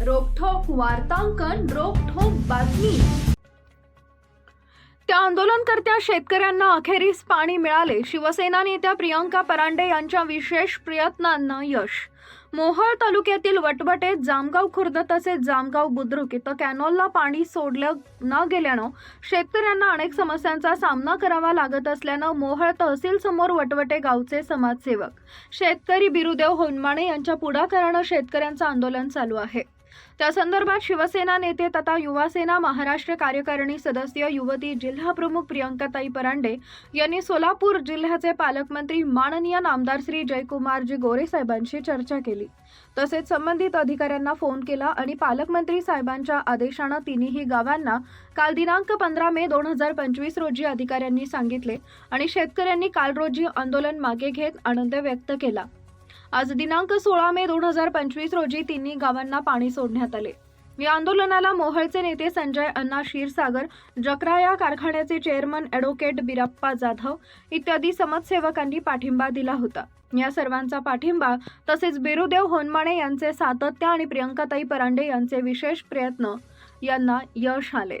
वार्तांकन रोखोक बातमी. त्या आंदोलनकर्त्या शेतकऱ्यांना अखेरीस पाणी मिळाले. शिवसेना नेत्या प्रियंका परांडे यांच्या विशेष प्रयत्नांना यश. मोहोळ तालुक्यातील वटवटे जामगाव खुर्द तसेच जामगाव बुद्रुक इथं कॅनॉलला पाणी सोडलं न गेल्यानं शेतकऱ्यांना अनेक समस्यांचा सामना करावा लागत असल्यानं मोहोळ तहसील समोर वटवटे गावचे समाजसेवक शेतकरी बिरुदेव होनमाणे यांच्या पुढाकारानं शेतकऱ्यांचं आंदोलन चालू आहे. त्या संदर्भात शिवसेना नेते तथा युवासेना महाराष्ट्र कार्यकारिणी सदस्य युवती जिल्हा प्रमुख प्रियंकाताई परांडे यांनी सोलापूर जिल्ह्याचे पालकमंत्री माननीय नामदार श्री जयकुमारजी गोरे साहेबांशी चर्चा केली. तसेच संबंधित अधिकाऱ्यांना फोन केला आणि पालकमंत्री साहेबांच्या आदेशानं तिन्ही गावांना काल दिनांक पंधरा मे दोन हजार पंचवीस रोजी अधिकाऱ्यांनी सांगितले आणि शेतकऱ्यांनी काल रोजी आंदोलन मागे घेत आनंद व्यक्त केला. आज दिनांक सोळा मे दोन हजार पंचवीस रोजी तिन्ही गावांना पाणी सोडण्यात आले. या आंदोलनाला मोहळचे नेते संजय अण्णा क्षीरसागर जकरा या कारखान्याचे चेअरमन ॲडव्होकेट बिराप्पा जाधव इत्यादी समाजसेवकांनी पाठिंबा दिला होता. या सर्वांचा पाठिंबा तसेच बिरुदेव होनमाणे यांचे सातत्य आणि प्रियंकाताई परांडे यांचे विशेष प्रयत्न यांना यश आले.